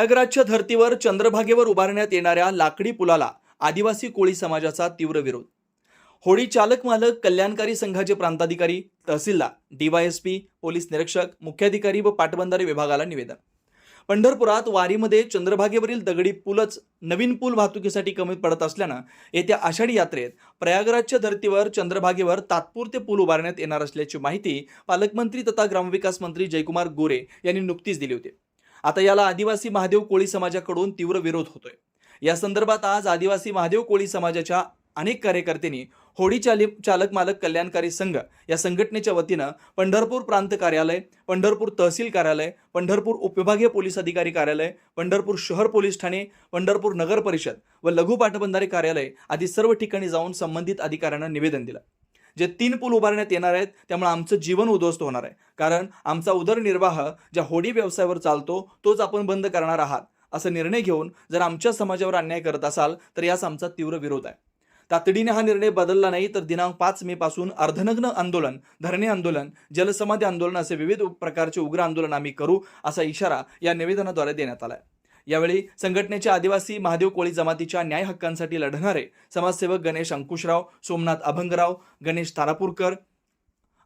प्रयागराजच्या धर्तीवर चंद्रभागेवर उभारण्यात येणाऱ्या लाकडी पुलाला आदिवासी कोळी समाजाचा तीव्र विरोध. होडी चालक मालक कल्याणकारी संघाचे प्रांताधिकारी तहसीलदार डीवायएसपी पोलीस निरीक्षक मुख्याधिकारी व पाटबंधारे विभागाला निवेदन. पंढरपुरात वारीमध्ये चंद्रभागेवरील दगडी पूलच नवीन पूल वाहतुकीसाठी कमी पडत असल्यानं येत्या आषाढी यात्रेत प्रयागराजच्या धर्तीवर चंद्रभागेवर तात्पुरते पूल उभारण्यात येणार असल्याची माहिती पालकमंत्री तथा ग्रामविकास मंत्री जयकुमार गोरे यांनी नुकतीच दिली होती. आता याला आदिवासी महादेव कोळी समाजाकडून तीव्र विरोध होतोय. या संदर्भात आज आदिवासी महादेव कोळी समाजाच्या अनेक कार्यकर्त्यांनी होडी चाली चालक मालक कल्याणकारी संघ या संघटनेच्या वतीनं पंढरपूर प्रांत कार्यालय पंढरपूर तहसील कार्यालय पंढरपूर उपविभागीय पोलीस अधिकारी कार्यालय पंढरपूर शहर पोलीस ठाणे पंढरपूर नगर परिषद व लघु पाटबंधारे कार्यालय आदी सर्व ठिकाणी जाऊन संबंधित अधिकाऱ्यांना निवेदन दिलं. जे तीन पूल उभारण्यात येणार आहेत त्यामुळे आमचं जीवन उद्ध्वस्त होणार आहे. कारण आमचा उदरनिर्वाह ज्या होडी व्यवसायावर चालतो तोच आपण बंद करणार आहात असा निर्णय घेऊन जर आमच्या समाजावर अन्याय करत असाल तर यास आमचा तीव्र विरोध आहे. तातडीने हा निर्णय बदलला नाही तर दिनांक पाच मे पासून अर्धनग्न आंदोलन धरणे आंदोलन जलसमाधी आंदोलन असे विविध प्रकारचे उग्र आंदोलन आम्ही करू असा इशारा या निवेदनाद्वारे देण्यात आला आहे यावेळी संघटनेच्या आदिवासी महादेव कोळी जमातीच्या न्याय हक्कांसाठी लढणारे समाजसेवक गणेश अंकुशराव सोमनाथ अभंगराव गणेश तारापूरकर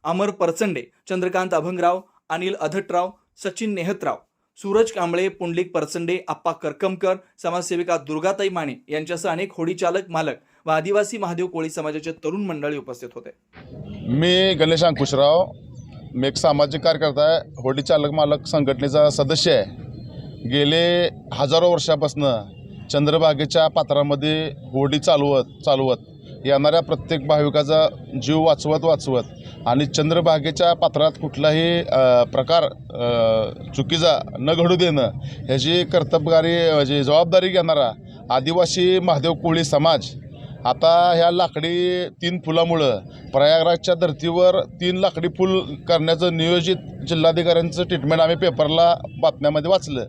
अमर परचंडे चंद्रकांत अभंगराव अनिल अधटराव सचिन नेहतराव सूरज कांबळे पुंडलिक परचंडे आप्पा करकमकर समाजसेविका दुर्गाताई माने यांच्यासह अनेक होडी चालक मालक व आदिवासी महादेव कोळी समाजाचे तरुण मंडळी उपस्थित होते. मी गणेश अंकुशराव मी एक सामाजिक कार्यकर्ता आहे होडी चालक मालक संघटनेचा सदस्य आहे. गेले हजारो वर्षापासनं चंद्रभागेच्या पात्रामध्ये होडी चालवत चालवत येणाऱ्या प्रत्येक भाविकाचा जीव वाचवत वाचवत आणि चंद्रभागेच्या पात्रात कुठलाही प्रकार चुकीचा न घडू देणं ह्याची कर्तबगारी म्हणजे जबाबदारी घेणारा आदिवासी महादेव कोळी समाज आता ह्या लाकडी तीन फुलामुळं प्रयागराजच्या धर्तीवर तीन लाकडी फुल करण्याचं नियोजित जिल्हाधिकाऱ्यांचं ट्रीटमेंट आम्ही पेपरला बातम्यामध्ये वाचलं.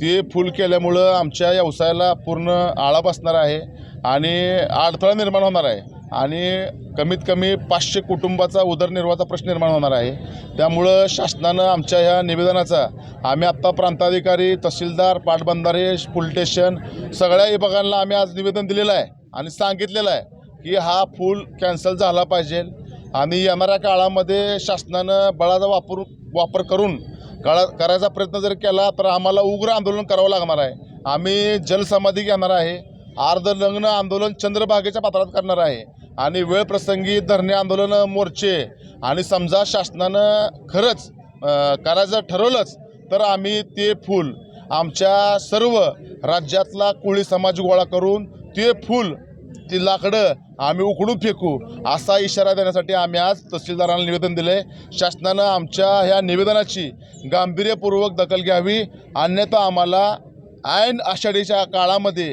ते फूल केल्यामुळं आमच्या व्यवसायाला पूर्ण आळा बसणार आहे आणि अडथळा निर्माण होणार आहे. आणि कमीत कमी पाचशे कुटुंबाचा उदरनिर्वाहाचा प्रश्न निर्माण होणार आहे. त्यामुळं शासनानं आमच्या ह्या निवेदनाचा आम्ही आत्ता प्रांताधिकारी तहसीलदार पाटबंधारे पोलीस स्टेशन सगळ्या विभागांना आम्ही आज निवेदन दिलेलं आहे आणि सांगितलेलं आहे की हा फूल कॅन्सल झाला पाहिजे. आणि येणाऱ्या काळामध्ये शासनानं बळाचा वापर वापर करून काळा करायचा प्रयत्न जर केला तर आम्हाला उग्र आंदोलन करावं लागणार आहे. आम्ही जलसमाधी घेणार आहे. अर्धलग्न आंदोलन चंद्रभागेच्या पात्रात करणार आहे. आणि वेळ प्रसंगी धरणे आंदोलन मोर्चे आणि समजा शासनानं खरंच करायचं ठरवलंच तर आम्ही ते फूल आमच्या सर्व राज्यातला कोळी समाज गोळा करून ते फूल ती लाकडं आम्ही उकडून फेकू असा इशारा देण्यासाठी आम्ही आज तहसीलदारांना निवेदन दिले शासनानं आमच्या ह्या निवेदनाची गांभीर्यपूर्वक दखल घ्यावी अन्यथा आम्हाला ऐन आषाढीच्या काळामध्ये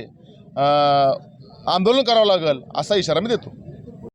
आंदोलन करावं लागेल असा इशारा मी देतो.